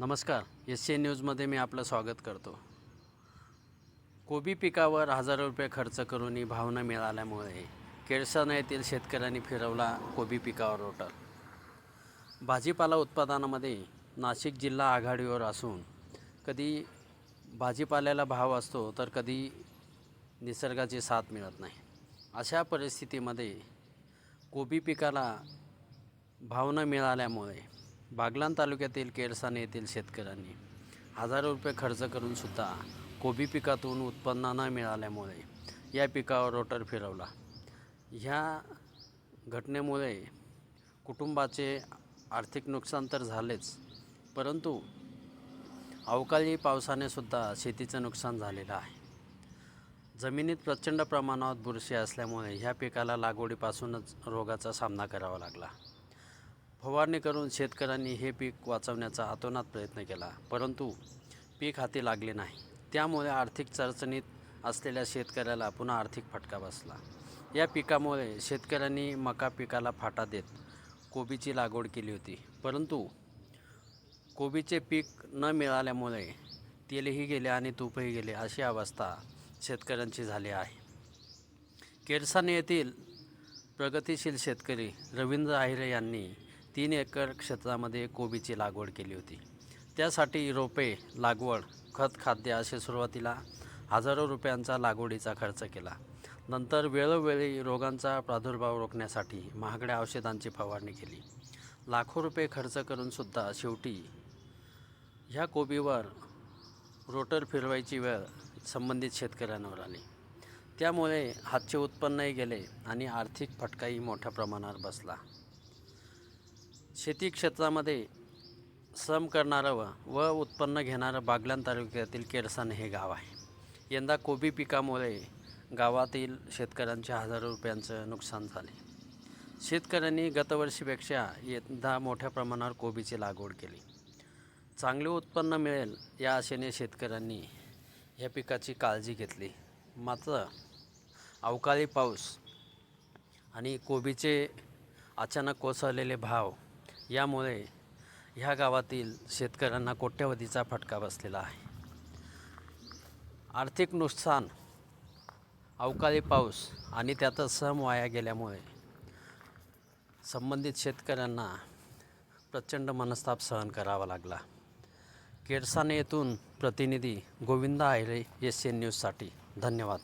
नमस्कार. S C न्यूजमध्ये मी आपलं स्वागत करतो. कोबी पिकावर हजारो रुपये खर्च करूनही भाव न मिळाल्यामुळे केळसण येथील शेतकऱ्यांनी फिरवला कोबी पिकावर रोटर. भाजीपाला उत्पादनामध्ये नाशिक जिल्हा आघाडीवर असून कधी भाजीपाल्याला भाव असतो तर कधी निसर्गाची साथ मिळत नाही. अशा परिस्थितीमध्ये कोबी पिकाला भाव न मिळाल्यामुळे बागलाण तालुक्यातील केळसाने येथील शेतकऱ्यांनी हजारो रुपये खर्च करूनसुद्धा कोबी पिकातून उत्पन्न न मिळाल्यामुळे या पिकावर रोटर फिरवला. ह्या घटनेमुळे कुटुंबाचे आर्थिक नुकसान तर झालेच परंतु अवकाळी पावसाने सुद्धा शेतीचं नुकसान झालेलं आहे. जमिनीत प्रचंड प्रमाणात बुरशी असल्यामुळे ह्या पिकाला लागवडीपासूनच रोगाचा सामना करावा लागला. फवारणी करून शेतकऱ्यांनी हे पीक वाचवण्याचा अतोनात प्रयत्न केला परंतु पीक हाती लागले नाही. त्यामुळे आर्थिक चरचणीत असलेल्या शेतकऱ्याला पुन्हा आर्थिक फटका बसला. या पिकामुळे शेतकऱ्यांनी मका पिकाला फाटा देत कोबीची लागवड केली होती परंतु कोबीचे पीक न मिळाल्यामुळे तेलही गेले आणि तूपही गेले अशी अवस्था शेतकऱ्यांची झाली आहे. केरसाने येथील प्रगतिशील शेतकरी रवींद्र आहिरे यांनी तीन एकर क्षेत्रामध्ये कोबीची लागवड केली होती. त्यासाठी रोपे लागवड खत खाद्य असे सुरुवातीला हजारो रुपयांचा लागवडीचा खर्च केला. नंतर वेळोवेळी रोगांचा प्रादुर्भाव रोखण्यासाठी महागड्या औषधांची फवारणी केली. लाखो रुपये खर्च करूनसुद्धा शेवटी ह्या कोबीवर रोटर फिरवायची वेळ संबंधित शेतकऱ्यांवर आली. त्यामुळे हातचे उत्पन्नही गेले आणि आर्थिक फटकाही मोठ्या प्रमाणावर बसला. शेती क्षेत्रामध्ये श्रम करणारं व व उत्पन्न घेणारं बागलाण तालुक्यातील केरसान हे गाव आहे. यंदा कोबी पिकामुळे गावातील शेतकऱ्यांचे हजारो रुपयांचं नुकसान झाले. शेतकऱ्यांनी गतवर्षीपेक्षा यंदा मोठ्या प्रमाणावर कोबीची लागवड केली. चांगले उत्पन्न मिळेल या आशेने शेतकऱ्यांनी या पिकाची काळजी घेतली. मात्र अवकाळी पाऊस आणि कोबीचे अचानक कोसळलेले भाव यामुळे ह्या गावातील शेतकऱ्यांना कोट्यवधीचा फटका बसलेला आहे. आर्थिक नुकसान अवकाळी पाऊस आणि त्यातच सम वाया गेल्यामुळे संबंधित शेतकऱ्यांना प्रचंड मनस्ताप सहन करावा लागला. केडसाने येथून प्रतिनिधी गोविंद आहिरे एस एन न्यूजसाठी धन्यवाद.